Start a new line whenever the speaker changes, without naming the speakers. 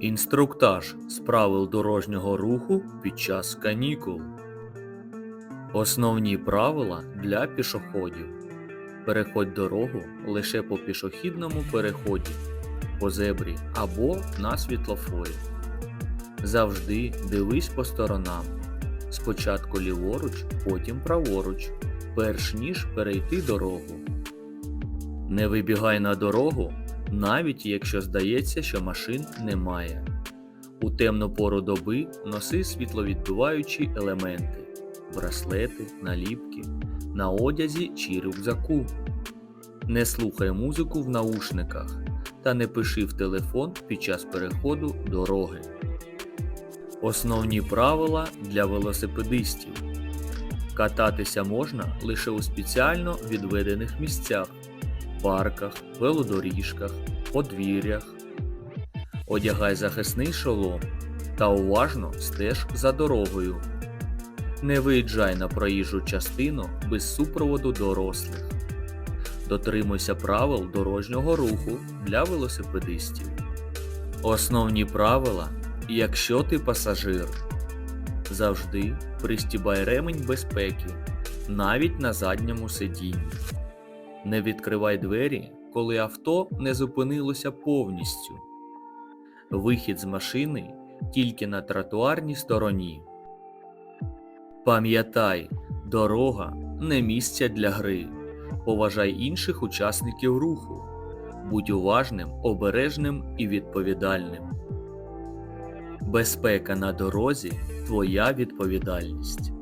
Інструктаж з правил дорожнього руху під час канікул. Основні правила для пішоходів. Переходь дорогу лише по пішохідному переході, по зебрі або на світлофорі. Завжди дивись по сторонам. Спочатку ліворуч, потім праворуч, перш ніж перейти дорогу. Не вибігай на дорогу, навіть якщо здається, що машин немає. У темну пору доби носи світловідбиваючі елементи, браслети, наліпки, на одязі чи рюкзаку. Не слухай музику в наушниках та не пиши в телефон під час переходу дороги. Основні правила для велосипедистів. Кататися можна лише у спеціально відведених місцях парках, велодоріжках, подвір'ях. Одягай захисний шолом та уважно стеж за дорогою. Не виїжджай на проїжджу частину без супроводу дорослих. Дотримуйся правил дорожнього руху для велосипедистів. Основні правила, якщо ти пасажир. Завжди пристібай ремень безпеки, навіть на задньому сидінні. Не відкривай двері, коли авто не зупинилося повністю. Вихід з машини тільки на тротуарній стороні. Пам'ятай, дорога не місце для гри. Поважай інших учасників руху. Будь уважним, обережним і відповідальним. Безпека на дорозі твоя відповідальність.